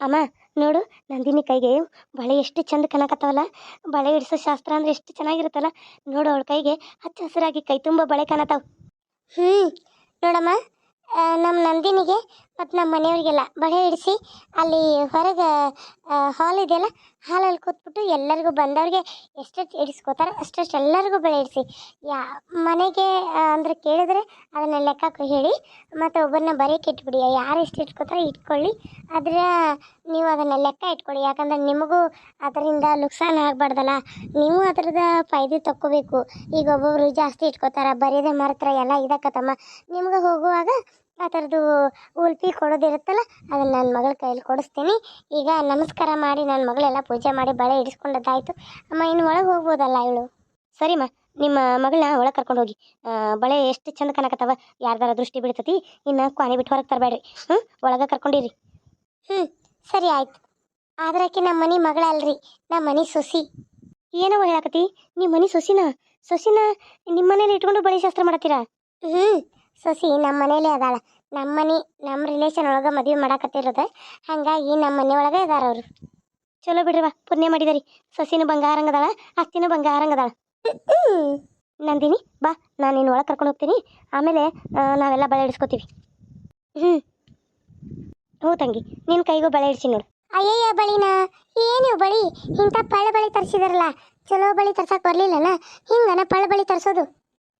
ಅಮ್ಮ, ನೋಡು, ನಂದಿನಿ ಕೈಗೆ ಬಳೆ ಎಷ್ಟು ಚಂದ ಕಾಣಕತ್ತಾವಲ್ಲ. ಬಳೆ ಇಡಿಸೋ ಶಾಸ್ತ್ರ ಅಂದ್ರೆ ಎಷ್ಟು ಚೆನ್ನಾಗಿರುತ್ತಲ್ಲ. ನೋಡು, ಅವಳ ಕೈಗೆ ಹಚ್ಚ ಹಸಿರಾಗಿ ಕೈ ತುಂಬ ಬಳೆ ಕಾಣತಾವ. ಹ್ಞೂ ನೋಡಮ್ಮ ನಮ್ಮ ನಂದಿನಿಗೆ ಮತ್ತು ನಮ್ಮ ಮನೆಯವರಿಗೆಲ್ಲ ಬಳೆ ಇಡಿಸಿ ಅಲ್ಲಿ ಹೊರಗೆ ಹಾಲ್ ಇದೆಯಲ್ಲ ಹಾಲಲ್ಲಿ ಕೂತ್ಬಿಟ್ಟು ಎಲ್ಲರಿಗೂ ಬಂದವ್ರಿಗೆ ಎಷ್ಟೆಷ್ಟು ಇಡಿಸ್ಕೋತಾರೆ, ಅಷ್ಟೆಷ್ಟು ಎಲ್ಲರಿಗೂ ಬಳೆ ಇಡಿಸಿ. ಯಾ, ಮನೆಗೆ ಅಂದ್ರೆ ಕೇಳಿದ್ರೆ ಅದನ್ನು ಲೆಕ್ಕ ಹೇಳಿ, ಮತ್ತು ಒಬ್ಬರನ್ನ ಬರೆಯಕ್ಕೆ ಇಟ್ಬಿಡಿ. ಯಾರು ಎಷ್ಟು ಇಟ್ಕೋತಾರೆ ಇಟ್ಕೊಳ್ಳಿ. ಅದರ, ನೀವು ಅದನ್ನು ಲೆಕ್ಕ ಇಟ್ಕೊಳ್ಳಿ. ಯಾಕಂದ್ರೆ ನಿಮಗೂ ಅದರಿಂದ ನುಕ್ಸಾನ ಆಗಬಾರ್ದಲ್ಲ. ನೀವು ಅದರದ ಫೈದೆ ತಕ್ಕೋಬೇಕು. ಈಗ ಒಬ್ಬೊಬ್ರು ಜಾಸ್ತಿ ಇಟ್ಕೋತಾರೆ ಬರೀದೇ ಮರತ್ರ ಎಲ್ಲ ಇದಕ್ಕತ್ತಮ್ಮ. ನಿಮ್ಗೆ ಹೋಗುವಾಗ ಆ ಥರದ್ದು ಉಲ್ಪಿ ಕೊಡೋದಿರುತ್ತಲ್ಲ, ಅದನ್ನು ನನ್ನ ಮಗಳ ಕೈಯಲ್ಲಿ ಕೊಡಿಸ್ತೀನಿ. ಈಗ ನಮಸ್ಕಾರ ಮಾಡಿ ನನ್ನ ಮಗಳೆಲ್ಲ ಪೂಜೆ ಮಾಡಿ ಬಳೆ ಇಡಿಸ್ಕೊಂಡದ್ದಾಯಿತು. ಅಮ್ಮ, ಇನ್ನು ಒಳಗೆ ಹೋಗ್ಬೋದಲ್ಲ ಇವಳು? ಸರಿಮ್ಮ, ನಿಮ್ಮ ಮಗಳನ್ನ ಒಳಗೆ ಕರ್ಕೊಂಡು ಹೋಗಿ. ಬಳೆ ಎಷ್ಟು ಚಂದ ಕನಕತ್ತವ ಯಾರ್ದಾರ ದೃಷ್ಟಿ ಬೀಳ್ತತಿ, ಇನ್ನು ಕ್ವಾನಿ ಬಿಟ್ಟು ಹೊರಗೆ ತರಬೇಡ್ರಿ. ಹ್ಞೂ ಒಳಗೆ ಕರ್ಕೊಂಡಿರಿ. ಹ್ಞೂ ಸರಿ ಆಯ್ತು. ಆದ್ರೆ ಆಕೆ ನಮ್ಮ ಮನೆ ಮಗಳಲ್ರಿ ನಮ್ಮ ಮನೆ ಸೊಸಿ. ಏನೋ ಹೇಳಕತಿ ನಿಮ್ಮ ಮನೆ ಸೊಸಿನ? ಸೊಸಿನ ನಿಮ್ಮ ಮನೇಲಿ ಇಟ್ಕೊಂಡು ಬಳೆ ಶಾಸ್ತ್ರ ಮಾಡತ್ತೀರಾ? ಹ್ಞೂ ಸೊಸಿ ನಮ್ಮ ಮನೇಲೇ ಅದಾಳ. ನಮ್ಮ ಮನೆ ನಮ್ಮ ರಿಲೇಷನ್ ಒಳಗೆ ಮದುವೆ ಮಾಡಾಕತ್ತಿರೋದು. ಹಾಗಾಗಿ ನಮ್ಮ ಮನೆ ಒಳಗೆ ಇದಾರ ಅವರು. ಚಲೋ ಬಿಡ್ರಿ ವಾ ಪುಣ್ಯ ಮಾಡಿದರಿ. ಸೊಸಿನೂ ಬಂಗಾರಂಗದಾಳ ಅತ್ತಿನೂ ಬಂಗಾರಂಗದಾಳ ನಂದಿನಿ, ಬಾ, ನಾನು ನಿನ್ನ ಒಳಗೆ ಕರ್ಕೊಂಡು ಹೋಗ್ತೀನಿ. ಆಮೇಲೆ ನಾವೆಲ್ಲ ಬಳೆ ಇಡಿಸ್ಕೋತೀವಿ. ಹ್ಞೂ ಹ್ಞೂ ತಂಗಿ ನಿನ್ನ ಕೈಗೂ ಬಳೆ ಇಡ್ಸಿ ನೋಡು. ಅಯ್ಯಯ್ಯ ಬಳಿನ ಏನು ಬಳಿ? ಇಂಥ ಪಳ್ಳ ಬಳಿ ತರಿಸಿದಾರಲ್ಲ ಚಲೋ ಬಳಿ ತರ್ಸಕ್ಕೆ ಬರಲಿಲ್ಲಲ್ಲ ಹಿಂಗನ ಪಳ್ಳ ಬಳಿ ತರ್ಸೋದು?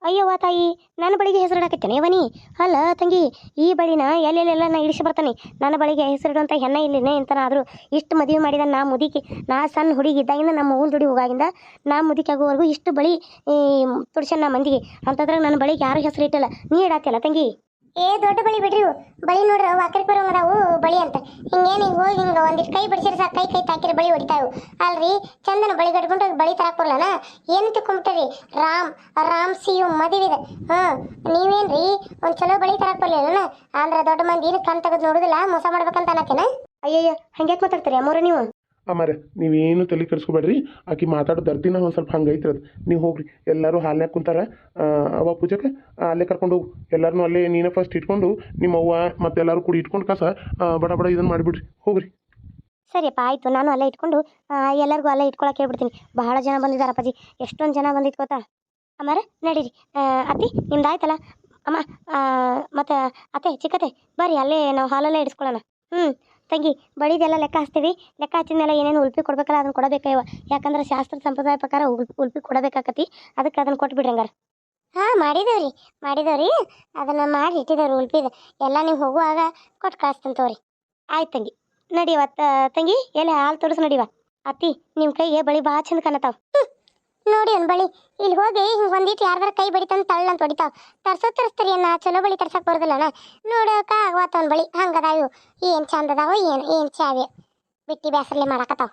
ಅಯ್ಯವ್ವ ತಾಯಿ, ನನ್ನ ಬಳಿಗೆ ಹೆಸರಿಡಾಕತ್ತೇನೆ ಅವನಿ ಅಲ್ಲ ತಂಗಿ, ಈ ಬಳಿನ ಎಲ್ಲೆಲ್ಲೆಲ್ಲ ನಾ ಇಳಿಸಿ ಬರ್ತಾನೆ. ನನ್ನ ಬಳಿಗೆ ಹೆಸರಿಡುವಂಥ ಹೆಣ್ಣ ಇಲ್ಲಿನೇ ಎಂತನಾದರೂ ಇಷ್ಟು ಮದುವೆ ಮಾಡಿದ ನಾ ಮುದಿಕೆ, ನಾ ಸಣ್ಣ ಹುಡುಗಿ ಇದ್ದಾಗಿಂದ ನಮ್ಮ ಮಗುನ ದುಡಿ ಹೋಗಾಗಿಂದ ನಾ ಮುದಿಕೆ ಆಗೋವರೆಗೂ ಇಷ್ಟು ಬಳಿ ನಾ ಮಂದಿಗೆ. ಅಂತಂದ್ರೆ ನನ್ನ ಬಳಿಗೆ ಯಾರು ಹೆಸರು ಇಟ್ಟಲ್ಲ. ನೀ ಇಡಾತಿಯಲ್ಲ ತಂಗಿ? ಏ, ದೊಡ್ಡ ಬಳಿ ಬಿಡ್ರಿ ಬಳಿ ನೋಡ್ರಿ ವಾಕರ್ ಬರೋ ಅದಾವು, ಬಳಿ ಅಂತ. ಹಿಂಗೇನು ಹಿಂಗೆ ಹೋಗಿ ಹಿಂಗೆ ಒಂದಿಷ್ಟು ಕೈ ಬಿಡಿಸಿದ್ರೆ ಸಾಕು, ಕೈ ಕೈ ತಾಕಿರ ಬಳಿ ಹೊಡಿತಾವು. ಅಲ್ರಿ, ಚಂದನ ಬಳಿ ಕಟ್ಕೊಂಡು ಬಳಿ ತರಕ್ ಬರಲನ? ಏನು ತಿಕ್ಕೊಂಬಿಟ್ರಿ ರಾಮ್ ರಾಮ್ ಸಿಯು ಮದುವಿದೆ. ಹಾಂ, ನೀವೇನ್ರಿ, ಒಂದು ಚಲೋ ಬಳಿ ತರಕ್ ಬರ್ಲಿಲ್ಲನ? ಅಂದ್ರೆ ದೊಡ್ಡ ಮಂದಿ ಏನು ಕಣ್ ತೆಗೆದು ನೋಡುದಿಲ್ಲ, ಮೋಸ ಮಾಡ್ಬೇಕಂತ ಅನ್ನತ್ತೇನ? ಅಯ್ಯಯ್ಯ, ಹಂಗ್ಯಾಕೆ ಮಾತಾಡ್ತೀರಿ ಅಮ್ಮೋರ ನೀವು? ಅಮ್ಮಾರೆ ನೀವೇನು ತಲೆ ಕೆಡಿಸ್ಕೊಬೇಡ್ರಿ. ಆಕಿ ಮಾತಾಡೋ ದರ್ದಿನ ಒಂದು ಸ್ವಲ್ಪ ಹಂಗೆ ಐತ್ರಿ ಅದು. ನೀವು ಹೋಗ್ರಿ. ಎಲ್ಲರೂ ಹಾಲ್ನ್ಯಾಗ ಕುಂತಾರ. ಅವ ಪೂಜಕ್ಕೆ ಅಲ್ಲೇ ಕರ್ಕೊಂಡು ಹೋಗು. ಎಲ್ಲರನ್ನೂ ಅಲ್ಲೇ ನೀನೇ ಫಸ್ಟ್ ಇಟ್ಕೊಂಡು, ನಿಮ್ಮ ಅವ್ವ ಮತ್ತೆ ಎಲ್ಲರೂ ಕೂಡಿ ಇಟ್ಕೊಂಡು ಕಸ ಬಡ ಬಡ ಇದನ್ನು ಮಾಡಿಬಿಡ್ರಿ. ಹೋಗ್ರಿ. ಸರಿಯಪ್ಪ, ಆಯಿತು. ನಾನು ಅಲ್ಲೇ ಇಟ್ಕೊಂಡು ಎಲ್ಲರಿಗೂ ಅಲ್ಲೇ ಇಟ್ಕೊಳಕ್ಕೆ ಹೇಳ್ಬಿಡ್ತೀನಿ. ಬಹಳ ಜನ ಬಂದಿದ್ದಾರೆ ಅಪ್ಪಾಜಿ ಎಷ್ಟೊಂದು ಜನ ಬಂದಿತ್ತು ಗೊತ್ತಾ? ಅಮ್ಮಾರ ನಡೀರಿ. ಅತ್ತಿ, ನಿಮ್ದು ಆಯ್ತಲ್ಲ? ಅಮ್ಮ ಮತ್ತೆ, ಅತ್ತೆ, ಚಿಕ್ಕತ್ತೆ, ಬರ್ರಿ, ಅಲ್ಲೇ ನಾವು ಹಾಲಲ್ಲೇ ಇಡಿಸ್ಕೊಳ್ಳೋಣ ಹ್ಞೂ ತಂಗಿ ಬಳಿದೆಲ್ಲ ಲೆಕ್ಕ ಹಚ್ತೀವಿ. ಲೆಕ್ಕ ಹಚ್ಚಿದ ಮೇಲೆ ಏನೇನು ಉಲ್ಪಿ ಕೊಡ್ಬೇಕಲ್ಲ, ಅದನ್ನು ಕೊಡಬೇಕಾಯ್ವ ಯಾಕಂದ್ರೆ ಶಾಸ್ತ್ರ ಸಂಪ್ರದಾಯ ಪ್ರಕಾರ ಉಲ್- ಉಲ್ಪಿ ಕೊಡಬೇಕಾಕತಿ. ಅದಕ್ಕೆ ಅದನ್ನು ಕೊಟ್ಬಿಡ್ರಿ ಹಂಗಾರೆ. ಹಾಂ, ಮಾಡಿದೇವ್ರಿ ಮಾಡಿದೇವ್ರಿ. ಅದನ್ನು ಮಾಡಿ ಇಟ್ಟಿದ್ದೇವ್ರಿ ಉಲ್ಪಿದ ಎಲ್ಲ ನೀವು ಹೋಗುವಾಗ ಕೊಟ್ಟು ಕಳಿಸ್ತೀನಿ ತಗೋರಿ. ಆಯ್ತು ತಂಗಿ. ನಡಿವ ತಂಗಿ ಎಲ್ಲಿ ಹಾಲು ತೋರಿಸ್ ನಡಿವ. ಅತ್ತಿ ನಿಮ್ಮ ಕೈಗೆ ಬಳಿ ಭಾಳ ಚಂದ ಕಾಣತಾವ. ನೋಡಿ ಅವ್ನ ಬಳಿ ಇಲ್ಲಿ ಹೋಗಿ ಹಿಂಗೆ ಒಂದಿಟ್ಟು ಯಾರ್ದಾರ ಕೈ ಬಡಿತಂದು ತಳ್ಳ ಅಂತ ಹೊಡಿತಾವ. ತರ್ಸೋ ತರಿಸ್ತೀರಿ ಅನ್ನ, ಚಲೋ ಬಳಿ ತರ್ಸಕ್ ಬರೋದಿಲ್ಲನ ನೋಡೋಕೆ ಆಗವಾತ ಅವ್ನ ಬಳಿ ಹಂಗದಾವ. ಏನು ಚಂದ ಅದಾವ, ಏನು ಏನು ಚಾವಿ ಬಿಟ್ಟಿ ಬ್ಯಾಸರ್ಲಿ ಮಾಡಾಕತ್ತಾವ.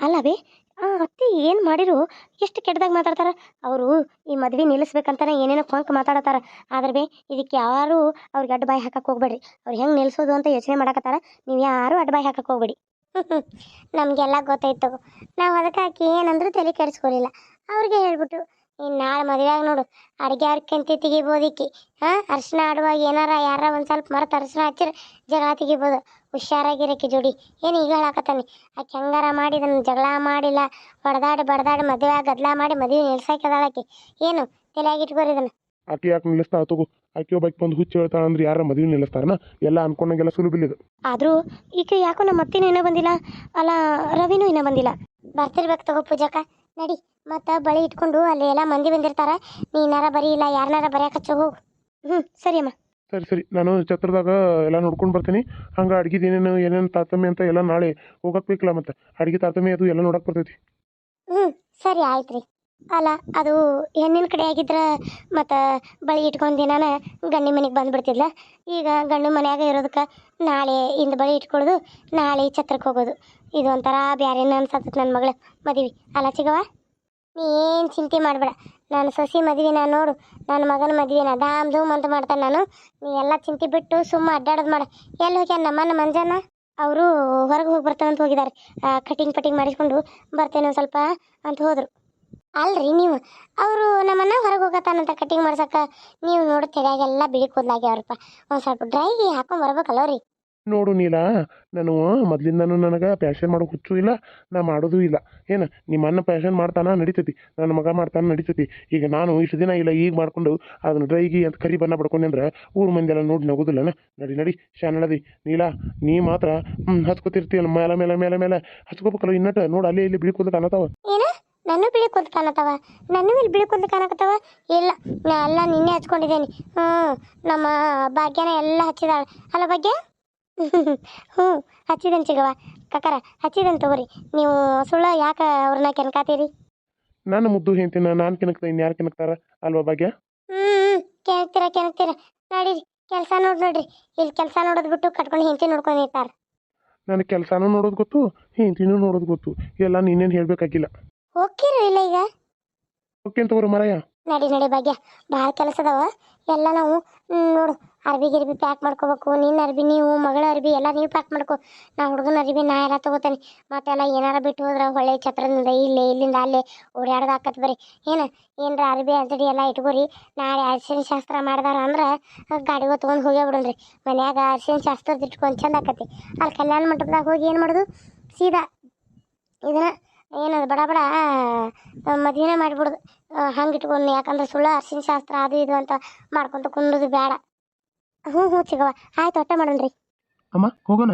ಅಲ್ಲವೇ ಆ ಅತ್ತಿ ಏನು ಮಾಡಿರು? ಎಷ್ಟು ಕೆಟ್ಟದಾಗ ಮಾತಾಡ್ತಾರ? ಅವರು ಈ ಮದ್ವೆ ನಿಲ್ಲಿಸ್ಬೇಕಂತಾನೆ ಏನೇನೋ ಕೊಂಕ್ ಮಾತಾಡತಾರ ಆದ್ರೆ ಬೇ ಇದಕ್ಕೆ ಯಾರು ಅವ್ರಿಗೆ ಅಡ್ಡ ಬಾಯಿ ಹಾಕಕ್ಕೆ ಹೋಗ್ಬೇಡ್ರಿ. ಅವ್ರು ಹೆಂಗೆ ನಿಲ್ಸೋದು ಅಂತ ಯೋಚನೆ ಮಾಡಕತ್ತಾರ. ನೀವು ಯಾರು ಅಡ್ಡ ಬಾಯಿ ಹಾಕಕ್ಕೆ ಹೋಗ್ಬೇಡಿ. ನಮಗೆಲ್ಲ ಗೊತ್ತಾಯ್ತು. ನಾವು ಅದಕ್ಕೆ ಆಕಿ ಏನಂದ್ರು ತಲೆ ಕೆಡಿಸ್ಕೊಳ್ಳಿಲ್ಲ ಅವ್ರಿಗೆ ಹೇಳ್ಬಿಟ್ಟು ಇನ್ನು ನಾಳೆ ಮದುವೆಯಾಗ ನೋಡು, ಅಡುಗೆ ಅವ್ರ ಕೆಂತಿ ತೆಗಿಬೋದಿಕ್ಕಿ ಹಾಂ ಅರ್ಶಿನ ಆಡುವಾಗ ಏನಾರ ಯಾರ ಒಂದು ಸ್ವಲ್ಪ ಮರತ ಅರ್ಶಿನ ಹಚ್ಚಿರ ಜಗಳ ತೆಗಿಬೋದು. ಹುಷಾರಾಗಿರಕ್ಕೆ ಜೋಡಿ. ಏನು ಈಗ ಹೇಳಾಕತ್ತಾನೆ? ಆಕೆ ಹೆಂಗಾರ ಮಾಡಿ ಇದನ್ನು ಜಗಳ ಮಾಡಿಲ್ಲ. ಹೊಡೆದಾಡಿ ಬಡ್ದಾಡಿ ಮದುವೆ ಗದ್ಲ ಮಾಡಿ ಮದುವೆ ನಿಲ್ಸಾಕದಾಳ ಆಕಿ. ಏನು ತಲೆಯಾಗಿಟ್ಕೋರಿ ಇದನ್ನು. ಆಕಿ ಯಾಕೆ ನಿಲ್ಲಿಸ್ತಾ ತಗೋ? ಆಕೆ ಬೈಕ್ ಬಂದು ಹುಚ್ಚು ಹೇಳ್ತಾಳೆ ಅಂದ್ರೆ ಯಾರ ಮದುವೆ ನಿಲ್ಲಿಸ್ತಾರನ? ಎಲ್ಲ ಅನ್ಕೊಂಡಂಗೆಲ್ಲ ಸುಲಭಿಲ್ಲ ಇದು ಆದರೂ ಈಗ ಯಾಕೋ ನಮ್ಮ ಅತ್ತೆನೂ ಇನ್ನೂ ಬಂದಿಲ್ಲ ಅಲ್ಲ ರವಿನೂ ಇನ್ನೂ ಬಂದಿಲ್ಲ. ಬರ್ತಿರ್ಬೇಕು ತಗೋ ಪೂಜಾಕ. ನಡಿ ಮತ್ತು ಬಳಿ ಇಟ್ಕೊಂಡು ಅಲ್ಲಿ ಎಲ್ಲ ಮಂದಿ ಬಂದಿರ್ತಾರ. ನೀನಾರ ಬರೀ ಇಲ್ಲ ಯಾರನಾರ ಬರೆಯಕ್ಕೆ ಹಚ್ಚೋ ಹೋಗು. ಹ್ಞೂ ಸರಿ ಅಮ್ಮ. ಸರಿ ಸರಿ. ನಾನು ಛತ್ರದಾಗ ಎಲ್ಲ ನೋಡ್ಕೊಂಡು ಬರ್ತೀನಿ. ಹಂಗೆ ಅಡ್ಗಿದು ಏನೇನು ಏನೇನು ತಾರತಮ್ಯ ಅಂತ ಎಲ್ಲ ನಾಳೆ ಹೋಗಕ್ಕೆ ಬೇಕಲ್ಲ ಮತ್ತೆ. ಅಡ್ಗೆ ತಾರತಮ್ಯ ಅದು ಎಲ್ಲ ನೋಡಕ್ಕೆ ಬರ್ತೈತಿ. ಹ್ಞೂ ಸರಿ ಆಯ್ತು ರೀ ಅಲ್ಲ, ಅದು ಹೆಣ್ಣಿನ ಕಡೆ ಆಗಿದ್ರೆ ಮತ್ತು ಬಳಿ ಇಟ್ಕೊಂಡು ದಿನಾನ ಗಂಡಿನ ಮನೆಗೆ ಬಂದುಬಿಡ್ತಿದ್ಲ. ಈಗ ಗಂಡು ಮನ್ಯಾಗ ಇರೋದಕ್ಕೆ ನಾಳೆ ಇಂದ ಬಳಿ ಇಟ್ಕೊಳ್ಳೋದು ನಾಳೆ ಛತ್ರಕ್ಕೆ ಹೋಗೋದು. ಇದು ಒಂಥರ ಬ್ಯಾರೇನ ಅನ್ಸತ್ತ ನನ್ನ ಮಗಳ ಮದುವೆ. ಅಲ್ಲ ಚಿಗವ ಏನು ಚಿಂತೆ ಮಾಡಬೇಡ. ನಾನು ಸೊಸಿ ಮದುವೆನ ನೋಡು ನನ್ನ ಮಗನ ಮದುವೆನ ದಾಮ್ ಧೂಮ್ ಅಂತ ಮಾಡ್ತಾನೆ ನಾನು. ನೀ ಎಲ್ಲ ಚಿಂತೆ ಬಿಟ್ಟು ಸುಮ್ಮ ಅಡ್ಡಾಡೋದು ಮಾಡ. ಎಲ್ಲಿ ಹೋಗ್ಯಾನ ನಮ್ಮನ್ನ ಮಂಜಾನ ಅವರು ಹೊರಗೆ ಹೋಗಿ ಬರ್ತಾನಂತ ಹೋಗಿದ್ದಾರೆ ಕಟಿಂಗ್ ಪಟಿಂಗ್ ಮಾಡಿಸ್ಕೊಂಡು ಬರ್ತೇನೆ ಒಂದು ಸ್ವಲ್ಪ ಅಂತ ಹೋದ್ರು. ಅಲ್ರಿ ನೀವು. ಅವರು ನಮ್ಮನ್ನ ಹೊರಗೆ ಹೋಗತ್ತಾನಂತ ಕಟಿಂಗ್ ಮಾಡ್ಸಕ್ಕ ನೀವು ನೋಡಿ ತೆಗ್ಯಾಗೆಲ್ಲ ಬಿಳಿ ಕೂದಲಾಗ್ಯಾವ್ರಪ್ಪ. ಒಂದು ಸ್ವಲ್ಪ ಡ್ರೈಗೆ ಹಾಕೊಂಡ್ ಬರ್ಬೇಕಲ್ಲ ರೀ. ನೋಡು ನೀಲ ನಾನು ಮೊದ್ಲಿಂದನು ನನಗೆ ಪ್ಯಾಷನ್ ಮಾಡೋ ಹುಚ್ಚು ಇಲ್ಲ ನಾ ಮಾಡೋದು ಇಲ್ಲ. ಏನು ನಿಮ್ಮ ಅನ್ನ ಪ್ಯಾಷನ್ ಮಾಡ್ತಾನ ನಡಿತೈತಿ ನನ್ನ ಮಗ ಮಾಡ್ತಾನ ನಡಿತೈತಿ. ಈಗ ನಾನು ಇಷ್ಟು ದಿನ ಇಲ್ಲ ಈಗ ಮಾಡ್ಕೊಂಡು ಅದನ್ನ ಡ್ರೈಗಿ ಅಂತ ಕರಿ ಬಣ್ಣ ಪಡ್ಕೊಂಡೆ ಅಂದ್ರೆ ಊರು ಮಂದಿ ಎಲ್ಲ ನೋಡಿ ನಗೋದಿಲ್ಲನ? ನಡಿ ನಡಿ ಶಾನಳದಿ ನೀಲ ನೀ ಮಾತ್ರ ಹ್ಞೂ ಹಚ್ಕೋತಿರ್ತೀಯಲ್ಲ ಮೇಲೆ ಮೇಲೆ ಮೇಲೆ ಮೇಲೆ. ಹಚ್ಕೋಬೇಕಲ್ಲ ಇನ್ನಟ ನೋಡಿ ಅಲ್ಲಿ ಇಲ್ಲಿ ಬಿಳಿ ಕಾಣತಾವ ನನ್ನ ಬಿಳಿ ಕೂದಲು ಕಾಣತ್ತವ? ನನ್ನ ಇಲ್ಲಿ ಬಿಳಿ ಕೂದಲು ಕಾಣಕತ್ತವ? ಇಲ್ಲ ನಾ ಎಲ್ಲ ನಿನ್ನೆ ಹಚ್ಕೊಂಡಿದ್ದೇನೆ. ಹ್ಞೂ ನಮ್ಮ ಭಾಗ್ಯನ ಎಲ್ಲ ಹಚ್ಚಿದಾಳೆ. ಅಲ್ಲ ಭಾಗ್ಯ? ಹ್ಞೂ ಹಚ್ಚಿದನ್ ಚಿಗವ ಕಕ್ಕರ ಹಚ್ಚಿದನ್ ತಗೋರಿ. ನೀವು ಸುಳ್ಳ ಯಾಕೆ ಅವ್ರನ್ನ ಕೆನ್ಕಾತೀರಿ ನನ್ನ ಮುದ್ದು ಹೇಳ್ತೀನಿ ನಾನು ಕೆನಕ್ತ ಇನ್ಯಾರು ಕೆನಕ್ತಾರ ಅಲ್ವಾ ಭಾಗ್ಯ? ಹ್ಞೂ ಕೆನಕ್ತೀರ ಕೆನಕ್ತೀರ ನಡೀರಿ ಕೆಲಸ ನೋಡಿ ನೋಡ್ರಿ. ಇಲ್ಲಿ ಕೆಲಸ ನೋಡೋದು ಬಿಟ್ಟು ಕಟ್ಕೊಂಡು ಹೆಂಡತಿ ನೋಡ್ಕೊಂಡು ಇರ್ತಾರ. ನನಗೆ ಕೆಲಸನೂ ನೋಡೋದು ಗೊತ್ತು ಹೆಂಡತಿನೂ ನೋಡೋದು ಗೊತ್ತು. ಎಲ್ಲ ನೀನೇನು ಹೇಳಬೇಕಾಗಿಲ್ಲ. ಹೋಗ್ತಿರೋ ಇಲ್ಲ ಈಗ? ಓಕೆ ತಗೋರು ಮರಯ್ಯ ನಡಿ ನಡಿ ಭಾಗ್ಯ. ಭಾಳ ಕೆಲಸ ಅದಾವ. ಎಲ್ಲ ನಾವು ಹ್ಮ್, ನೋಡು. ಅರ್ಬಿ ಗಿರ್ಬಿ ಪ್ಯಾಕ್ ಮಾಡ್ಕೋಬೇಕು. ನಿನ್ನ ಅರ್ಬಿ ನೀವು ಮಗಳ ಅರ್ಬಿ ಎಲ್ಲ ನೀವು ಪ್ಯಾಕ್ ಮಾಡ್ಕೋ. ನಾ ಹುಡುಗನ ಅರ್ಬಿ ನಾ ಎಲ್ಲ ತಗೋತೇನೆ. ಮತ್ತೆಲ್ಲ ಏನಾರ ಬಿಟ್ಟು ಹೋದ್ರೆ ಹೊಳೆ ಛತ್ರದಿಂದ ಇಲ್ಲೇ ಇಲ್ಲಿಂದ ಅಲ್ಲೇ ಓಡಾಡ್ದು ಹಾಕತ್ ಬರ್ರಿ ಏನು? ಏನರ ಅರ್ಬಿ ಅಂತಡಿ ಎಲ್ಲ ಇಟ್ಕೋರಿ. ನಾಳೆ ಅರ್ಶಿನ ಶಾಸ್ತ್ರ ಮಾಡ್ದಾರ ಅಂದ್ರೆ ಗಾಡಿಗೆ ತೊಗೊಂಡು ಹೋಗೇ ಬಿಡೋಣ್ರಿ. ಮನ್ಯಾಗ ಅರ್ಶಿನ ಶಾಸ್ತ್ರದ ಇಟ್ಕೊಂಡು ಚಂದ ಆಕತಿ. ಅಲ್ಲಿ ಕಲ್ಯಾಣ ಮಂಟಪದಾಗ ಹೋಗಿ ಏನು ಮಾಡೋದು? ಸೀದಾ ಇದನ್ನ ಏನದು ಬಡ ಬಡ? ಮದುವೆನೇ ಮಾಡಿಬಿಡೋದು. ಹಂಗೆ ಇಟ್ಕೊಂಡು ಯಾಕಂದ್ರೆ ಸುಳ್ಳು ಅರ್ಶಿನ ಶಾಸ್ತ್ರ ಅದು ಇದು ಅಂತ ಮಾಡ್ಕೊಂತ ಕುಂದ್ರದು ಬೇಡ. ಹ್ಞೂ ಹ್ಞೂ ಚಿಗವ ಆಯ್ತು ಒಟ್ಟ ಮಾಡೋಣ್ರಿ. ಅಮ್ಮ, ಹೋಗೋಣ?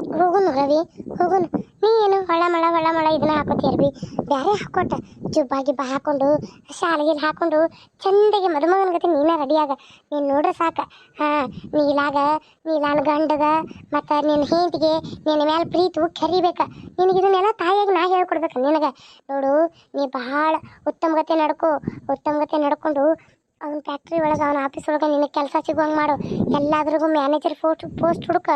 ಹೋಗುನು ರವಿ, ಹೋಗುನು. ನೀ ಏನು ಹೊಳ ಮಳ ಹೊಳ ಮಳ ಇದನ್ನ ಹಾಕೋತೀರ್ಬಿ ಬ್ಯಾರೆ ಹಾಕೊಟ್ಟ. ಜುಬ್ಬ ಗಿಬ್ಬ ಹಾಕೊಂಡು ಶಾಲೆಗೆ ಹಾಕೊಂಡು, ಚಂದಗೆ ಮದುಮಗನ ಗತಿ ನೀನ ರೆಡಿಯಾಗ. ನೀನು ನೋಡ್ರ ಸಾಕ. ಹಾಂ, ನೀಲಾಗ, ನೀಲಾನ ಗಂಡಗ, ಮತ್ತು ನಿನ್ನ ಹೆಂಡತಿಗೆ ನಿನ್ನ ಮೇಲೆ ಪ್ರೀತಿ ಕರಿಬೇಕ. ನಿನಗೆ ಇದನ್ನೆಲ್ಲ ತಾಯಿಯಾಗಿ ನಾ ಹೇಳ್ಕೊಡ್ಬೇಕು ನಿನಗೆ. ನೋಡು, ನೀ ಬಹಳ ಉತ್ತಮಗತೆ ಉತ್ತಮಗತೆ ಉತ್ತಮ ಗತಿ ನಡ್ಕೊಂಡು ಅವ್ನ ಫ್ಯಾಕ್ಟ್ರಿ ಒಳಗೆ, ಅವ್ನ ಆಫೀಸ್ ಒಳಗೆ ನಿನಗೆ ಕೆಲಸ ಸಿಗುವಂಗೆ ಮಾಡು. ಎಲ್ಲಾದ್ರಿಗೂ ಮ್ಯಾನೇಜರ್ ಪೋಸ್ಟ್ ಪೋಸ್ಟ್ ಹುಡುಕ.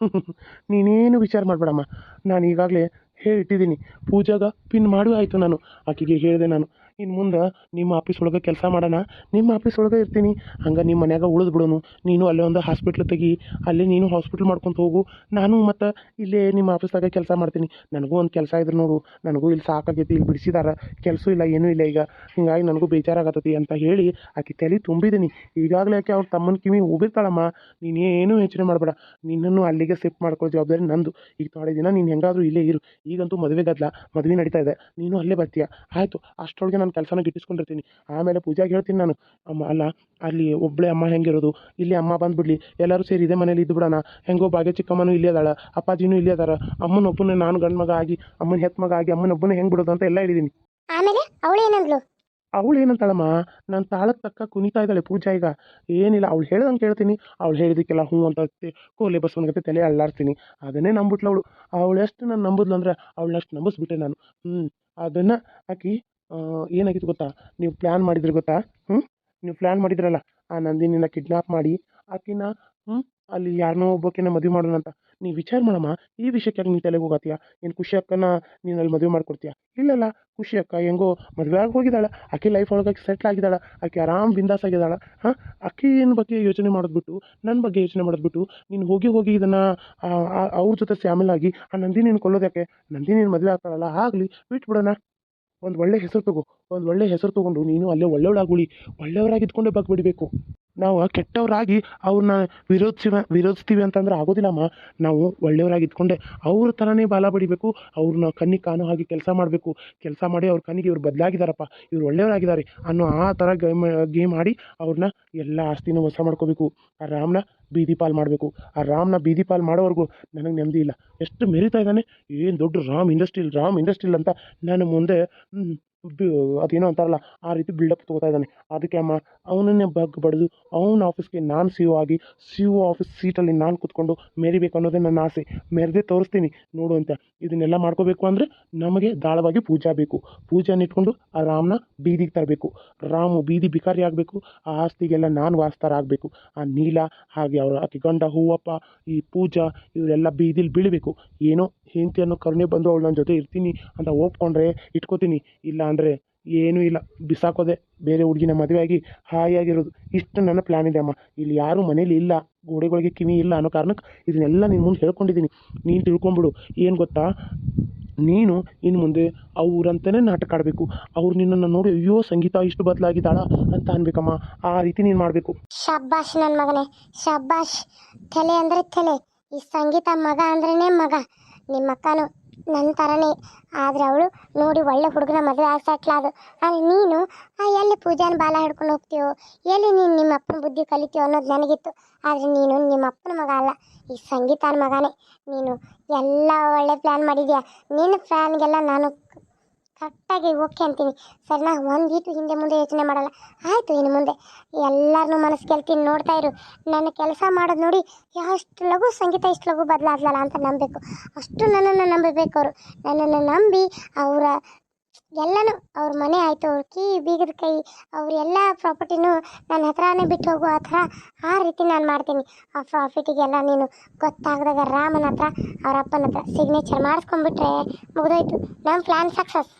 ನೀನೇನು ವಿಚಾರ ಮಾಡಬೇಡಮ್ಮ. ನಾನು ಈಗಾಗಲೇ ಹೇಳಿಟ್ಟಿದ್ದೀನಿ. ಪೂಜಾಗ ಪಿನ್ ಮಾಡಿ ಆಯಿತು ನಾನು. ಆಕೆಗೆ ಹೇಳಿದೆ ನಾನು. ಇನ್ನು ಮುಂದೆ ನಿಮ್ಮ ಆಫೀಸ್ ಒಳಗೆ ಕೆಲಸ ಮಾಡೋಣ, ನಿಮ್ಮ ಆಫೀಸ್ ಒಳಗೆ ಇರ್ತೀನಿ. ಹಂಗೆ ನಿಮ್ಮ ಮನ್ಯಾಗ ಉಳಿದು ಬಿಡೋನು. ನೀನು ಅಲ್ಲೇ ಒಂದು ಹಾಸ್ಪಿಟ್ಲ್ ತೆಗಿ, ಅಲ್ಲಿ ನೀನು ಹಾಸ್ಪಿಟ್ಲ್ ಮಾಡ್ಕೊತ ಹೋಗು. ನಾನು ಮತ್ತು ಇಲ್ಲೇ ನಿಮ್ಮ ಆಫೀಸ್ದಾಗ ಕೆಲಸ ಮಾಡ್ತೀನಿ. ನನಗೂ ಒಂದು ಕೆಲಸ ಇದ್ರೆ ನೋಡು. ನನಗೂ ಇಲ್ಲಿ ಸಾಕಾಗೈತಿ, ಇಲ್ಲಿ ಬಿಡಿಸಿದಾರ. ಕೆಲಸ ಇಲ್ಲ, ಏನೂ ಇಲ್ಲ ಈಗ. ಹಿಂಗಾಗಿ ನನಗೂ ಬೇಜಾರಾಗತ್ತತಿ ಅಂತ ಹೇಳಿ ಆಕೆ ತಲೆ ತುಂಬಿದ್ದೀನಿ ಈಗಾಗಲೇ ಆಕೆ ಅವ್ರ ತಮ್ಮನ ಕಿವಿ ಉಬಿರ್ತಾಳಮ್ಮ ನೀನೇನು ಯೋಚನೆ ಮಾಡಬೇಡ. ನಿನ್ನನ್ನು ಅಲ್ಲಿಗೆ ಸಿಫ್ಟ್ ಮಾಡ್ಕೊಳ್ಳೋ ಜವಾಬ್ದಾರಿ ನಂದು. ಈಗ ತೊಳೆ ದಿನ ನೀನು ಹೆಂಗಾದರೂ ಇಲ್ಲೇ ಇರು. ಈಗಂತೂ ಮದುವೆ ಗದ್ಲ ಮದುವೆ ನಡೀತಾ ಇದೆ. ನೀನು ಅಲ್ಲೇ ಬರ್ತೀಯ. ಆಯಿತು ಅಷ್ಟರೊಳಗೆ ನಾನು ಕೆಲಸನ ಗಿಟ್ಟಿಸ್ಕೊಂಡಿರ್ತೀನಿ. ಆಮೇಲೆ ಪೂಜೆಗೆ ಹೇಳ್ತೀನಿ ನಾನು ಅಮ್ಮ ಅಲ್ಲ ಅಲ್ಲಿ ಒಬ್ಬಳೇ ಅಮ್ಮ ಹೆಂಗಿರೋದು? ಇಲ್ಲಿ ಅಮ್ಮ ಬಂದುಬಿಡ್ಲಿ. ಎಲ್ಲರೂ ಸೇರಿ ಇದೇ ಮನೇಲಿ ಇದ್ದು ಬಿಡೋಣ. ಹೆಂಗೋ ಭಾಗ್ಯ ಚಿಕ್ಕಮ್ಮನೂ ಇಲ್ಲೇ ಅದಾಳ ಅಪ್ಪಾಜಿನೂ ಇಲ್ಲೇ ಅದಾರ. ಅಮ್ಮನ ಒಬ್ಬನೇ ನಾನು ಗಂಡು ಮಗ ಆಗಿ ಅಮ್ಮನ ಹೆತ್ ಮಗ ಆಗಿ ಅಮ್ಮನ ಒಬ್ಬನೇ ಹೆಂಗೆ ಬಿಡೋದು ಅಂತ ಎಲ್ಲ ಹೇಳಿದ್ದೀನಿ ಆಮೇಲೆ ಅವಳು ಏನಂದ್ಲು? ಅವಳು ಏನಂತಾಳಮ್ಮ ನಾನು ತಾಳಕ್ಕೆ ತಕ್ಕ ಕುಣಿತಾ ಇದ್ದಾಳೆ ಪೂಜಾ ಈಗ. ಏನಿಲ್ಲ ಅವಳು ಹೇಳ್ದಂಗೆ ಕೇಳ್ತೀನಿ. ಅವಳು ಹೇಳಿದಕ್ಕೆಲ್ಲ ಹ್ಞೂ ಅಂತ ಕೋಲೆ ಬಸವನಗತೆ ತಲೆ ಅಳ್ಳಾಡ್ತೀನಿ ಅದನ್ನೇ ನಂಬಿಟ್ಲು ಅವಳು. ಅವಳು ಎಷ್ಟು ನಾನು ನಂಬಿದ್ಲು ಅಂದ್ರೆ ಅಷ್ಟು ನಂಬಿಸ್ಬಿಟ್ಟೆ ನಾನು. ಹ್ಞೂ ಅದನ್ನು ಆಕಿ ಏನಾಗಿತ್ತು ಗೊತ್ತಾ? ನೀವು ಪ್ಲ್ಯಾನ್ ಮಾಡಿದ್ರಿ ಗೊತ್ತಾ? ಹ್ಞೂ ನೀವು ಪ್ಲ್ಯಾನ್ ಮಾಡಿದ್ರಲ್ಲ, ಆ ನಂದಿನಿನ ಕಿಡ್ನಾಪ್ ಮಾಡಿ, ಆಕಿನ ಹ್ಞೂ ಅಲ್ಲಿ ಯಾರನ್ನೋ ಒಬ್ಬಾಕಿನ ಮದುವೆ ಮಾಡೋಣ ಅಂತ. ನೀವು ವಿಚಾರ ಮಾಡಮ್ಮ, ಈ ವಿಷಯಕ್ಕೆ ಯಾಕೆ ನೀನು ತಲೆಗೆ ಹೋಗತ್ತೀಯ ಏನು ಖುಷಿ ಅಕ್ಕನ ನೀನು ಅಲ್ಲಿ ಮದುವೆ ಮಾಡ್ಕೊಡ್ತೀಯ? ಇಲ್ಲಲ್ಲ, ಖುಷಿ ಅಕ್ಕ, ಹೆಂಗೋ ಮದುವೆ ಆಗಿ ಹೋಗಿದ್ದಾಳೆ, ಆಕೆ ಲೈಫ್ ಒಳಗೆ ಸೆಟ್ಲ್ ಆಗಿದ್ದಾಳೆ, ಆಕೆ ಆರಾಮ್ ಬಿಂದಾಸ್ ಆಗಿದ್ದಾಳೆ, ಹಾಂ? ಅಕ್ಕಿನ ಬಗ್ಗೆ ಯೋಚನೆ ಮಾಡಿದ್ಬಿಟ್ಟು ನನ್ನ ಬಗ್ಗೆ ಯೋಚನೆ ಮಾಡಿದ್ಬಿಟ್ಟು, ನೀನು ಹೋಗಿ ಹೋಗಿ ಇದನ್ನು ಅವ್ರ ಜೊತೆ ಸ್ಯಾಮಿಲ್ ಆಗಿ, ಆ ನಂದಿನಿನ ಕೊಲ್ಲೋದು ಯಾಕೆ ನಂದಿನಿನ ಮದುವೆ ಆಗ್ತಾಳಲ್ಲ, ಆಗಲಿ, ಬಿಟ್ಬಿಡೋಣ. ಒಂದು ಒಳ್ಳೆ ಹೆಸರು ತಗೋ ಒಂದು ಒಳ್ಳೆ ಹೆಸರು ತಗೊಂಡು ನೀನು ಅಲ್ಲೇ ಒಳ್ಳೆಯವಳಾಗುಳಿ ಒಳ್ಳೆಯವರಾಗಿ ಇದ್ಕೊಂಡೇ ಬಿಡಬೇಕು ನಾವು ಕೆಟ್ಟವರಾಗಿ ಅವ್ರನ್ನ ವಿರೋಧಿಸಿ ವಿರೋಧಿಸ್ತೀವಿ ಅಂತಂದ್ರೆ ಆಗೋದಿಲ್ಲಮ್ಮ ನಾವು ಒಳ್ಳೆಯವರಾಗಿ ಇದ್ಕೊಂಡೆ ಅವ್ರ ಥರನೇ ಬಾಲ ಬಡಿಬೇಕು, ಅವ್ರನ್ನ ಕಣ್ಣಿಗೆ ಕಾಣೋ ಹಾಗೆ ಕೆಲಸ ಮಾಡಬೇಕು. ಕೆಲಸ ಮಾಡಿ ಅವ್ರ ಕಣ್ಣಿಗೆ ಇವ್ರು ಬದಲಾಗಿದ್ದಾರಪ್ಪ ಇವ್ರು ಒಳ್ಳೆಯವರಾಗಿದ್ದಾರೆ ಅನ್ನೋ ಆ ಥರ ಗೇಮ್ ಗೇಮ್ ಆಡಿ ಅವ್ರನ್ನ ಎಲ್ಲ ಆಸ್ತಿನೂ ವಶ ಮಾಡ್ಕೋಬೇಕು. ಆ ರಾಮನ ಬೀದಿ ಪಾಲ್ ಮಾಡಬೇಕು. ಆ ರಾಮನ ಬೀದಿ ಪಾಲ್ ಮಾಡೋವರೆಗೂ ನನಗೆ ನೆಮ್ಮದಿ ಇಲ್ಲ. ಎಷ್ಟು ಮೆರಿತಾ ಇದ್ದಾನೆ? ಏನು ದೊಡ್ಡ ರಾಮ್ ಇಂಡಸ್ಟ್ರಿಲ್ ರಾಮ್ ಇಂಡಸ್ಟ್ರಿಲ್ ಅಂತ ನಾನು ಮುಂದೆ ಅದೇನೋ ಅಂತಾರಲ್ಲ, ಆ ರೀತಿ ಬಿಲ್ಡಪ್ ತೊಗೋತಾ ಇದ್ದಾನೆ. ಅದಕ್ಕೆ ಅಮ್ಮ ಅವನನ್ನೇ ಬಗ್ ಬಡಿದು ಅವನ ಆಫೀಸ್ಗೆ ನಾನು ಸಿ ಆಗಿ ಸಿ ಒ ಆಫೀಸ್ ಸೀಟಲ್ಲಿ ನಾನು ಕೂತ್ಕೊಂಡು ಮೆರಿಬೇಕು ಅನ್ನೋದೇ ನನ್ನ ಆಸೆ. ಮೆರೆದೇ ತೋರಿಸ್ತೀನಿ. ನೋಡು ಅಂತ. ಇದನ್ನೆಲ್ಲ ಮಾಡ್ಕೋಬೇಕು ಅಂದರೆ ನಮಗೆ ದಾಳವಾಗಿ ಪೂಜಾ ಬೇಕು. ಪೂಜಾನ ಇಟ್ಕೊಂಡು ಆ ರಾಮನ ಬೀದಿಗೆ ತರಬೇಕು. ರಾಮು ಬೀದಿ ಬಿಕಾರಿ ಆಗಬೇಕು. ಆ ಆಸ್ತಿಗೆಲ್ಲ ನಾನು ವಾಸ್ತಾರ ಆಗಬೇಕು. ಆ ನೀಲ, ಹಾಗೆ ಅವರ ಆಕೆ ಗಂಡ, ಹೂವಪ್ಪ, ಈ ಪೂಜಾ ಇವರೆಲ್ಲ ಬೀದಿಲಿ ಬೀಳಬೇಕು. ಏನೋ ಹೆಂಡತಿ ಅನ್ನೋ ಕರುಣೆ ಬಂದು ಅವಳು ನನ್ನ ಜೊತೆ ಇರ್ತೀನಿ ಅಂತ ಒಪ್ಕೊಂಡ್ರೆ ಇಟ್ಕೋತೀನಿ. ಇಲ್ಲ ಅಂದರೆ ಏನೂ ಇಲ್ಲ. ಬಿಸಾಕೋದೆ ಬೇರೆ ಹುಡುಗಿನ ಆಗಿ ಹಾಯಾಗಿರೋದು. ಇಷ್ಟು ನನ್ನ ಪ್ಲ್ಯಾನ್ ಇದೆ ಅಮ್ಮ. ಇಲ್ಲಿ ಯಾರೂ ಮನೇಲಿ ಇಲ್ಲ. ಗೋಡೆಗಳಿಗೆ ಕಿವಿ ಇಲ್ಲ ಅನ್ನೋ ಕಾರಣಕ್ಕೆ ಇದನ್ನೆಲ್ಲ ನಿನ್ನ ಮುಂದೆ ಹೇಳ್ಕೊಂಡಿದ್ದೀನಿ. ನೀನು ತಿಳ್ಕೊಂಬಿಡು. ಏನು ಗೊತ್ತಾ? ನೀನು ಇನ್ನು ಮುಂದೆ ಅವ್ರಂತಲೇ ನಾಟಕ ಆಡಬೇಕು. ಅವ್ರು ನಿನ್ನನ್ನು ನೋಡಿ, ಅಯ್ಯೋ, ಸಂಗೀತ ಇಷ್ಟು ಬದಲಾಗಿದ್ದಾಳ? ಅಂತ ಅನ್ಬೇಕಮ್ಮ. ಆ ರೀತಿ ನೀನು ಮಾಡಬೇಕು. ಶಬ್ಬಾಷ್ ನನ್ನ ಮಗನೇ. ಶಬ್ಬಾಷ್. ತಲೆ ಅಂದ್ರೆ ತಲೆ. ಈ ಸಂಗೀತ ಮಗ ಅಂದ್ರೇ ಮಗ. ನಿಮ್ಮ ಅಕ್ಕನು ನನ್ನ ಥರನೇ ಆದರೆ ಅವಳು ನೋಡಿ ಒಳ್ಳೆ ಹುಡುಗನ ಮದುವೆ ಆಗಿ ಅದು. ಆದು ಆದರೆ ನೀನು ಎಲ್ಲಿ ಪೂಜಾನ ಬಾಲ ಹಿಡ್ಕೊಂಡು ಹೋಗ್ತೀಯೋ, ಎಲ್ಲಿ ನೀನು ನಿಮ್ಮ ಅಪ್ಪನ ಬುದ್ಧಿ ಕಲಿತೀವೋ ಅನ್ನೋದು ನನಗಿತ್ತು. ಆದರೆ ನೀನು ನಿಮ್ಮ ಅಪ್ಪನ ಮಗ ಅಲ್ಲ, ಈ ಸಂಗೀತನ ಮಗನೇ. ನೀನು ಎಲ್ಲ ಒಳ್ಳೆ ಪ್ಲ್ಯಾನ್ ಮಾಡಿದ್ಯಾ? ನಿನ್ನ ಪ್ಲ್ಯಾನ್ಗೆಲ್ಲ ನಾನು ಕರೆಕ್ಟಾಗಿ ಓಕೆ ಅಂತೀನಿ. ಸರಿನಾ ಒಂದೀಟು ಹಿಂದೆ ಮುಂದೆ ಯೋಚನೆ ಮಾಡಲ್ಲ. ಆಯಿತು, ಇನ್ನು ಮುಂದೆ. ಎಲ್ಲರನ್ನೂ ಮನಸ್ಸು ಗೆಲ್ತೀನಿ ನೋಡ್ತಾ ಇರು. ನನ್ನ ಕೆಲಸ ಮಾಡೋದು ನೋಡಿ ಎಷ್ಟು ಲಘು ಸಂಗೀತ, ಇಷ್ಟು ಲಘು ಬದಲಾದ್ಲಲ್ಲ ಅಂತ ನಂಬಬೇಕು. ಅಷ್ಟು ನನ್ನನ್ನು ನಂಬಬೇಕು ಅವರು. ನನ್ನನ್ನು ನಂಬಿ ಅವರ ಎಲ್ಲನೂ ಅವ್ರ ಮನೆ ಆಯಿತು. ಅವ್ರ ಕೀ ಬೀಗದ ಕೈ, ಅವ್ರ ಎಲ್ಲ ಪ್ರಾಪರ್ಟಿನೂ ನನ್ನ ಹತ್ರನೇ ಬಿಟ್ಟು ಹೋಗೋ. ಆ ಥರ ಆ ರೀತಿ ನಾನು ಮಾಡ್ತೀನಿ. ಆ ಪ್ರಾಫಿಟಿಗೆಲ್ಲ ನೀನು ಗೊತ್ತಾಗದಾಗ ರಾಮನ ಹತ್ರ, ಅವ್ರ ಅಪ್ಪನ ಹತ್ರ ಸಿಗ್ನೇಚರ್ ಮಾಡಿಸ್ಕೊಂಡ್ಬಿಟ್ರೆ ಮುಗಿದೋಯ್ತು. ನಮ್ಮ ಪ್ಲ್ಯಾನ್ ಸಕ್ಸಸ್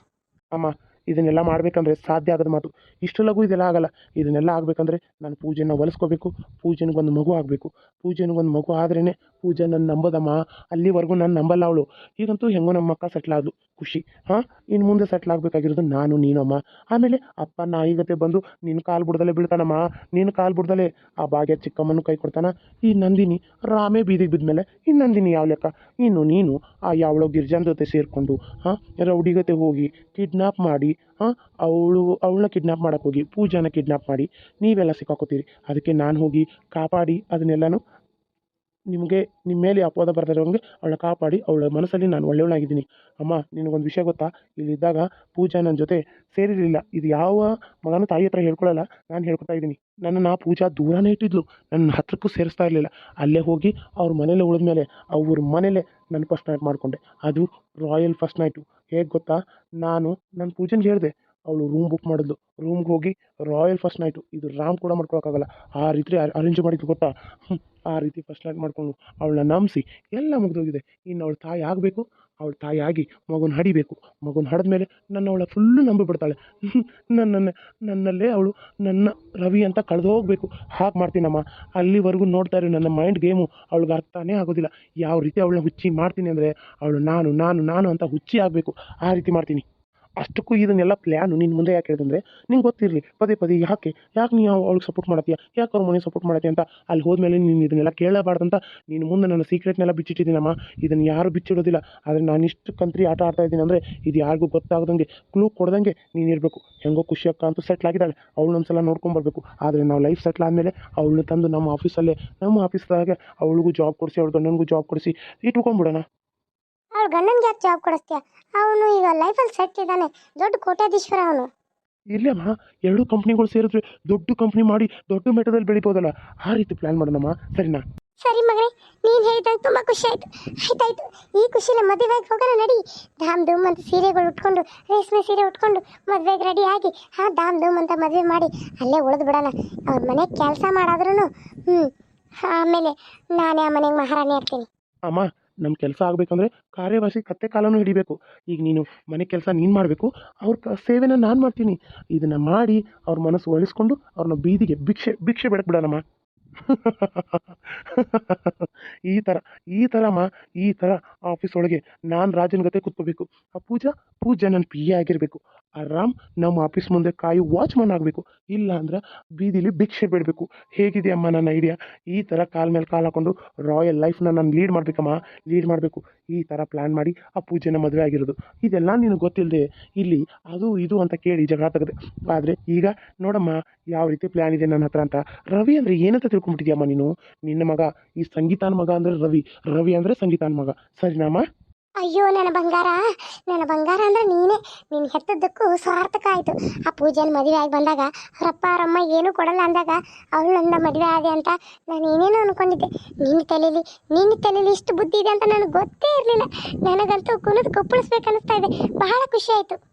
ಅಮ್ಮ, ಇದನ್ನೆಲ್ಲ ಮಾಡಬೇಕಂದ್ರೆ ಸಾಧ್ಯ ಆಗದ ಮಾತು. ಇಷ್ಟು ಲಘು ಇದೆಲ್ಲ ಆಗಲ್ಲ. ಇದನ್ನೆಲ್ಲ ಆಗಬೇಕಂದ್ರೆ ನಾನು ಪೂಜೆನ ಒಲಿಸ್ಕೋಬೇಕು, ಪೂಜೆನಿಗೊಂದು ಮಗು ಆಗಬೇಕು. ಪೂಜೆನಿಗೊಂದು ಮಗು ಆದ್ರೇ ಪೂಜೆ ನನ್ನ ನಂಬೋದಮ್ಮ, ಅಲ್ಲಿವರೆಗೂ ನಾನು ನಂಬಲ್ಲ ಅವಳು. ಈಗಂತೂ ಹೆಂಗೋ ನಮ್ಮ ಅಕ್ಕ ಸೆಟ್ಲ್ ಆದ್ಲು, ಖುಷಿ. ಹಾಂ ಇನ್ನು ಮುಂದೆ ಸೆಟ್ಲ್ ಆಗಬೇಕಾಗಿರೋದು ನಾನು, ನೀನಮ್ಮ. ಆಮೇಲೆ ಅಪ್ಪ ನಾಯಿಗತೆ ಬಂದು ನಿನ್ನ ಕಾಲು ಬುಡ್ದಲ್ಲೇ ಬೀಳ್ತಾನಮ್ಮ ನಿನ್ನ ಕಾಲು ಬಿಡ್ದಲೆ ಆ ಭಾಗ್ಯ ಚಿಕ್ಕಮ್ಮನ ಕೈ ಕೊಡ್ತಾನ. ಈ ನಂದಿನಿ, ರಾಮೇ ಬೀದಿಗೆ ಬಿದ್ಮೇಲೆ ಈ ನಂದಿನಿ ಯಾವ ಲೆಕ್ಕ? ಇನ್ನು ನೀನು ಆ ಯಾವಳೋ ಗಿರ್ಜಾನ್ ಜೊತೆ ಸೇರಿಕೊಂಡು, ಹಾಂ ರೌಡಿಗತೆ ಹೋಗಿ ಕಿಡ್ನಾಪ್ ಮಾಡಿ, ಹಾಂ, ಅವಳು, ಅವಳನ್ನ ಕಿಡ್ನಾಪ್ ಮಾಡೋಕ್ಕೋಗಿ ಪೂಜಾನ ಕಿಡ್ನಾಪ್ ಮಾಡಿ, ನೀವೆಲ್ಲ ಸಿಕ್ಕಾಕೋತೀರಿ. ಅದಕ್ಕೆ ನಾನು ಹೋಗಿ ಕಾಪಾಡಿ ಅದನ್ನೆಲ್ಲನೂ ನಿಮಗೆ ನಿಮ್ಮ ಮೇಲೆ ಅಪವಾದ ಬರ್ದಿರೋಂಗೆ ಅವಳ ಕಾಪಾಡಿ, ಅವಳ ಮನಸ್ಸಲ್ಲಿ ನಾನು ಒಳ್ಳೆಯವನಾಗಿದ್ದೀನಿ. ಅಮ್ಮ, ನಿನಗೊಂದು ವಿಷಯ ಗೊತ್ತಾ? ಇಲ್ಲಿದ್ದಾಗ ಪೂಜಾ ನನ್ನ ಜೊತೆ ಸೇರಿರಲಿಲ್ಲ. ಇದು ಯಾವ ಮಗನೂ ತಾಯಿ ಹತ್ರ ಹೇಳ್ಕೊಳ್ಳಲ್ಲ ನಾನು ಹೇಳ್ಕೊತಾ ಇದ್ದೀನಿ. ನನ್ನನ್ನು ಪೂಜಾ ದೂರನೇ ಇಟ್ಟಿದ್ಲು. ನನ್ನ ಹತ್ರಕ್ಕೂ ಸೇರಿಸ್ತಾ ಇರಲಿಲ್ಲ. ಅಲ್ಲೇ ಹೋಗಿ ಅವ್ರ ಮನೇಲೆ ಉಳಿದ್ಮೇಲೆ, ಅವ್ರ ಮನೇಲೆ ನನ್ನ ಫಸ್ಟ್ ನೈಟ್ ಮಾಡಿಕೊಂಡೆ. ಅದು ರಾಯಲ್ ಫಸ್ಟ್ ನೈಟು ಹೇಗೆ ಗೊತ್ತಾ? ನಾನು ನನ್ನ ಪೂಜೆಗೆ ಹೇಳಿದೆ ಅವಳು ರೂಮ್ ಬುಕ್ ಮಾಡಿದ್ಲು. ರೂಮ್ಗೆ ಹೋಗಿ ರಾಯಲ್ ಫಸ್ಟ್ ನೈಟು ಇದು ರಾಮ್ ಕೂಡ ಮಾಡ್ಕೊಳಕ್ಕಾಗಲ್ಲ. ಆ ರೀತಿ ಅರೇಂಜ್ ಮಾಡಿದ್ರು ಗೊತ್ತಾ? ಆ ರೀತಿ ಫಸ್ಟ್ ನೈಟ್ ಮಾಡಿಕೊಂಡು ಅವಳನ್ನ ನಂಬಿಸಿ ಎಲ್ಲ ಮುಗಿದೋಗಿದೆ. ಇನ್ನು ಅವಳು ತಾಯಿ ಆಗಬೇಕು, ಅವಳ ತಾಯಿ ಆಗಿ ಮಗುನ ಹಡಿಬೇಕು. ಮಗುನ ಹಡಿದ್ಮೇಲೆ ನನ್ನ ಅವಳ ಫುಲ್ಲು ನಂಬಿಬಿಡ್ತಾಳೆ ನನ್ನನ್ನು, ನನ್ನಲ್ಲೇ ಅವಳು ನನ್ನ ರವಿ ಅಂತ ಕಳೆದು ಹೋಗಬೇಕು ಹಾಗೆ ಮಾಡ್ತೀನಮ್ಮ. ಅಲ್ಲಿವರೆಗೂ ನೋಡ್ತಾ ಇರೋ, ನನ್ನ ಮೈಂಡ್ ಗೇಮು ಅವಳಿಗೆ ಅರ್ಥನೇ ಆಗೋದಿಲ್ಲ. ಯಾವ ರೀತಿ ಅವಳನ್ನ ಹುಚ್ಚಿ ಮಾಡ್ತೀನಿ ಅಂದರೆ, ಅವಳು ನಾನು ನಾನು ನಾನು ಅಂತ ಹುಚ್ಚಿ ಆಗಬೇಕು. ಆ ರೀತಿ ಮಾಡ್ತೀನಿ. ಅಷ್ಟಕ್ಕೂ ಇದನ್ನೆಲ್ಲ ಪ್ಲ್ಯಾನು ನಿನ್ನ ಮುಂದೆ ಯಾಕೆ ಹೇಳಿದಂದ್ರೆ ನಿಂಗೆ ಗೊತ್ತಿರಲಿ, ಪದೇ ಪದೇ ಯಾಕೆ ಯಾಕೆ ನೀನು ಅವಳಿಗೆ ಸಪೋರ್ಟ್ ಮಾಡತ್ತೀಯ, ಯಾಕೆ ಅವ್ರ ಮನೆಗೆ ಸಪೋರ್ಟ್ ಮಾಡತ್ತೆ ಅಂತ ಅಲ್ಲಿ ಹೋದ್ಮೇಲೆ ನೀನು ಇದನ್ನೆಲ್ಲ ಕೇಳಬಾರ್ದಂತ ನೀನು ಮುಂದೆ ನನ್ನ ಸೀಕ್ರೆಟ್ನೆಲ್ಲ ಬಿಚ್ಚಿಟ್ಟಿದ್ದೀನಮ್ಮ. ಇದನ್ನು ಯಾರು ಬಿಚ್ಚಿಡೋದಿಲ್ಲ. ಆದರೆ ನಾನು ಇಷ್ಟು ಕಂತ್ರಿ ಆಟ ಆಡ್ತಾ ಇದ್ದೀನಿ ಅಂದರೆ ಇದು ಯಾರಿಗೂ ಗೊತ್ತಾಗದಂಗೆ ಕ್ಲೂ ಕೊಡ್ದಂಗೆ ನೀನು ಇರಬೇಕು. ಹೆಂಗೋ ಖುಷಿ ಅಕ್ಕ ಅಂತೂ ಸೆಟ್ಲ್ ಆಗಿದ್ದಾಳೆ. ಅವಳನ್ನೊಂದ್ಸಲ ನೋಡ್ಕೊಂಬರ್ಬೇಕು ಆದರೆ ನಾವು ಲೈಫ್ ಸೆಟ್ಲ್ ಆದಮೇಲೆ ಅವಳನ್ನ ತಂದು ನಮ್ಮ ಆಫೀಸಲ್ಲೇ ನಮ್ಮ ಆಫೀಸ್ದಾಗೆ ಅವಳಿಗೂ ಜಾಬ್ ಕೊಡಿಸಿ, ಅವ್ಳ ಗಂಡನಿಗೂ ಜಾಬ್ ಕೊಡಿಸಿ ಇಟ್ಕೊಂಡ್ಬಿಡೋಣ. ಅವ್ಳ ಗಂಡನ್ಗೆ ಯಾಕೆ ಜಾಬ್ ಕೊಡಿಸ್ತೀಯ? ಅವನು ಈಗ ಲೈಫಲ್ಲಿ ಸೆಟ್ ಇದ್ದಾನೆ. ದೊಡ್ಡ ಕೋಟ್ಯಾಧೀಶ್ವರ ಅವನು. ಇಲ್ಲಮ್ಮ ಎರಡು ಕಂಪ್ನಿಗಳು ಸೇರಿದ್ರೆ ದೊಡ್ಡ ಕಂಪ್ನಿ ಮಾಡಿ ದೊಡ್ಡ ಮಟ್ಟದಲ್ಲಿ ಬೆಳಿಬೋದಲ್ಲ. ಆ ರೀತಿ ಪ್ಲಾನ್ ಮಾಡೋಣಮ್ಮ ಸರಿನಾ? ಸರಿ ಮಗನೇ ನೀನು ಹೇಳಿದಾಗ ತುಂಬ ಖುಷಿ ಆಯ್ತು. ಆಯ್ತಾಯ್ತು. ಈ ಖುಷಿಲಿ ಮದುವೆಗೆ ಹೋಗೋಣ ನಡಿ. ಧಾಮ್ ಧೂಮ್ ಅಂತ ಸೀರೆಗಳು ಉಟ್ಕೊಂಡು ರೇಷ್ಮೆ ಸೀರೆ ಉಟ್ಕೊಂಡು ಮದುವೆಗೆ ರೆಡಿ ಆಗಿ ಹಾಂ ಧಾಮ್ ಧೂಮ್ ಅಂತ ಮದುವೆ ಮಾಡಿ ಅಲ್ಲೇ ಉಳಿದು ಬಿಡೋಣ. ಅವ್ರ ಮನೆಗೆ ಕೆಲಸ ಮಾಡಾದ್ರೂ ಹ್ಞೂ ಆಮೇಲೆ ನಾನೇ ಆ ಮನೆಗೆ ಮಹಾರಾಣಿ ಆಗ್ತೀನಿ. ಅಮ್ಮ ನಮ್ಮ ಕೆಲಸ ಆಗಬೇಕಂದ್ರೆ ಕಾರ್ಯವಾಸಿ ಕತ್ತೆ ಕಾಲನೂ ಹಿಡಿಬೇಕು. ಈಗ ನೀನು ಮನೆ ಕೆಲಸ ನೀನು ಮಾಡಬೇಕು, ಅವ್ರ ಕ, ಸೇವೆನ ನಾನು ಮಾಡ್ತೀನಿ. ಇದನ್ನು ಮಾಡಿ ಅವ್ರ ಮನಸ್ಸು ಒಲಿಸ್ಕೊಂಡು ಅವ್ರನ್ನ ಬೀದಿಗೆ ಭಿಕ್ಷೆ ಭಿಕ್ಷೆ ಬಿಡಕ್ಕೆ ಬಿಡೋಣಮ್ಮ. ಈ ಥರ ಈ ಥರಮ್ಮ ಈ ಥರ ಆಫೀಸ್ ಒಳಗೆ ನಾನು ರಾಜನ ಗತೆ ಕೂತ್ಕೋಬೇಕು. ಆ ಪೂಜಾ ಪೂಜಾ ನನ್ನ ಪಿ ಎ ಆಗಿರಬೇಕು. ಆ ರಾಮ್ ನಮ್ಮ ಆಫೀಸ್ ಮುಂದೆ ಕಾಯಿ ವಾಚ್ಮನ್ ಆಗಬೇಕು. ಇಲ್ಲ ಅಂದ್ರೆ ಬೀದಿಲಿ ಭಿಕ್ಷೆ ಬಿಡಬೇಕು. ಹೇಗಿದೆ ಅಮ್ಮ ನನ್ನ ಐಡಿಯಾ ಈ ಥರ ಕಾಲ ಮೇಲೆ ಕಾಲು ಹಾಕೊಂಡು ರಾಯಲ್ ಲೈಫ್ನ ನಾನು ಲೀಡ್ ಮಾಡಬೇಕಮ್ಮ. ಲೀಡ್ ಮಾಡಬೇಕು. ಈ ಥರ ಪ್ಲ್ಯಾನ್ ಮಾಡಿ ಆ ಪೂಜೆನ ಮದುವೆ ಆಗಿರೋದು. ಇದೆಲ್ಲ ನಿನಗೆ ಗೊತ್ತಿಲ್ಲದೆ ಇಲ್ಲಿ ಅದು ಇದು ಅಂತ ಕೇಳಿ ಜಗಳ ತೆಗೆದೆ. ಆದರೆ ಈಗ ನೋಡಮ್ಮ, ಯಾವ ರೀತಿ ಪ್ಲ್ಯಾನ್ ಇದೆ ನನ್ನ ಹತ್ರ ಅಂತ. ರವಿ ಅಂದರೆ ಏನಂತ ತಿಳ್ಕೊಂಬಿಟ್ಟಿದ್ಯಮ್ಮ ನೀನು? ನಿನ್ನ ಮಗ, ಈ ಸಂಗೀತಾನ ಮಗ ಅಂದರೆ ರವಿ. ರವಿ ಅಂದರೆ ಸಂಗೀತಾನ ಮಗ. ಸರಿನಮ್ಮ ಅಯ್ಯೋ, ನನ್ನ ಬಂಗಾರ. ನನ್ನ ಬಂಗಾರ ಅಂದ್ರೆ ನೀನೇ. ನೀನು ಹೆತ್ತದ್ದಕ್ಕೂ ಸಾರ್ಥಕ ಆಯಿತು. ಆ ಪೂಜೆನ ಮದುವೆ ಆಗಿ ಬಂದಾಗ ಅವರಪ್ಪ, ಅವರಮ್ಮ ಏನೂ ಕೊಡಲ್ಲ ಅಂದಾಗ ಅವಳು ನನ್ನ ಮದುವೆ ಆದೆ ಅಂತ ನಾನು ಏನೇನೋ ಅನ್ಕೊಂಡಿದ್ದೆ. ನಿನ್ನ ತಲೆಯಲ್ಲಿ ನಿನ್ನ ತಲೆಯಲ್ಲಿ ಇಷ್ಟು ಬುದ್ಧಿ ಇದೆ ಅಂತ ನನಗೆ ಗೊತ್ತೇ ಇರಲಿಲ್ಲ. ನನಗಂತೂ ಕುಣಿದು ಕೊಪ್ಪಳಿಸ್ಬೇಕು ಅನಿಸ್ತಾ ಇದೆ. ಬಹಳ ಖುಷಿ ಆಯಿತು.